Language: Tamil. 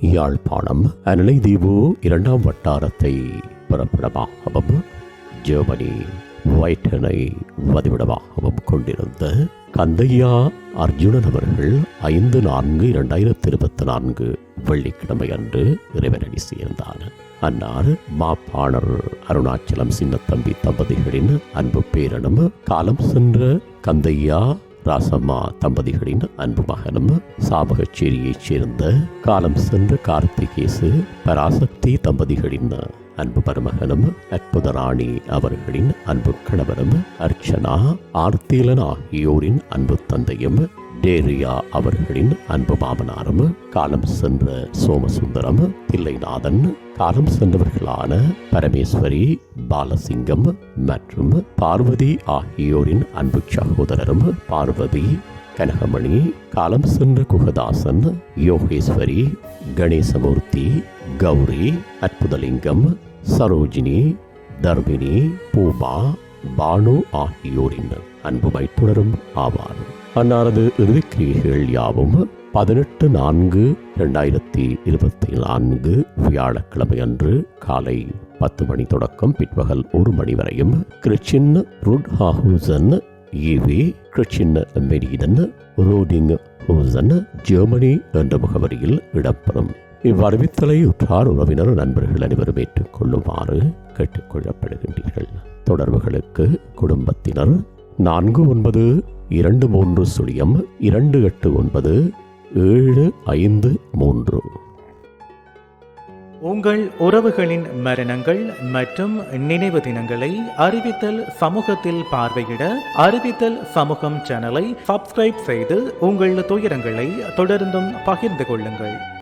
யாழ்ப்பாணம் அனலை தீவு இரண்டாம் வட்டாரத்தை பிறப்பிடமாகவும் ஜெர்மனி வைட்டனை வதிவிடமாகவும் கொண்டிருந்த கந்தையா அர்ஜுனன் அவர்கள் ஐந்து நான்கு இரண்டாயிரத்தி இருபத்தி நான்கு வெள்ளிக்கிழமை அன்று இறைவனடி சேர்ந்தார். அன்னார் மாப்பாணர் அருணாச்சலம் சின்னத்தம்பி தம்பதிகளின் அன்பு பேரனும் காலம் சென்ற கந்தையா ராசம்மா தம்பதிகளின் அன்பு மகனும் சாபகச்சேரியைச் சேர்ந்த காலம் சென்ற கார்த்திகேசு பராசக்தி தம்பதிகளின் அன்பு மருமகனும் அற்புத ராணி அவர்களின் அன்பு கணவரும் அர்ச்சனா ஆர்த்தீலன் ஆகியோரின் அன்பு தந்தையும் டேரியா அவர்களின் அன்பு மாமனாரும் காலம் சென்ற சோமசுந்தரம் தில்லைநாதன் காலம் சென்றவர்களான பரமேஸ்வரி பாலசிங்கம் மற்றும் பார்வதி ஆகியோரின் அன்பு சகோதரரும் பார்வதி கனகமணி காலம் சென்ற குகதாசன் யோகேஸ்வரி கணேசமூர்த்தி கௌரி அற்புதலிங்கம் சரோஜினி தர்மினி பூமா பானு ஆகியோரின் அன்பு மைத்துணரும் ஆவார். அன்னாரது இறுதிக்கிரியைகள் யாவும் பதினெட்டு நான்கு இரண்டாயிரத்தி இருபத்தி நான்கு வியாழக்கிழமை அன்று காலை பத்து மணி தொடக்கம் பிற்பகல் ஒரு மணி வரையும் கிறிச்சின் ருட்ஹாஹூசன் ஈவி கிறிச்சின் மெரீடன் ரோடிங் ஹூசன் ஜெர்மனி என்ற முகவரியில் இடம்பெறும். இவ்வறிவித்தலை உற்றார் உறவினர் நண்பர்கள் அனைவரும் ஏற்றுக்கொள்ளுமாறு கேட்டுக்கொள்ளப்படுகின்றீர்கள். தொடர்புகளுக்கு குடும்பத்தினர் நான்கு ஒன்பது இரண்டு மூன்று சுழியம் இரண்டு எட்டு ஒன்பது ஏழு ஐந்து மூன்று. உங்கள் உறவுகளின் மரணங்கள் மற்றும் நினைவு தினங்களை அறிவித்தல் சமூகத்தில் பார்வையிட அறிவித்தல் சமூகம் சேனலை சப்ஸ்கிரைப் செய்து உங்கள் துயரங்களை தொடர்ந்தும் பகிர்ந்து கொள்ளுங்கள்.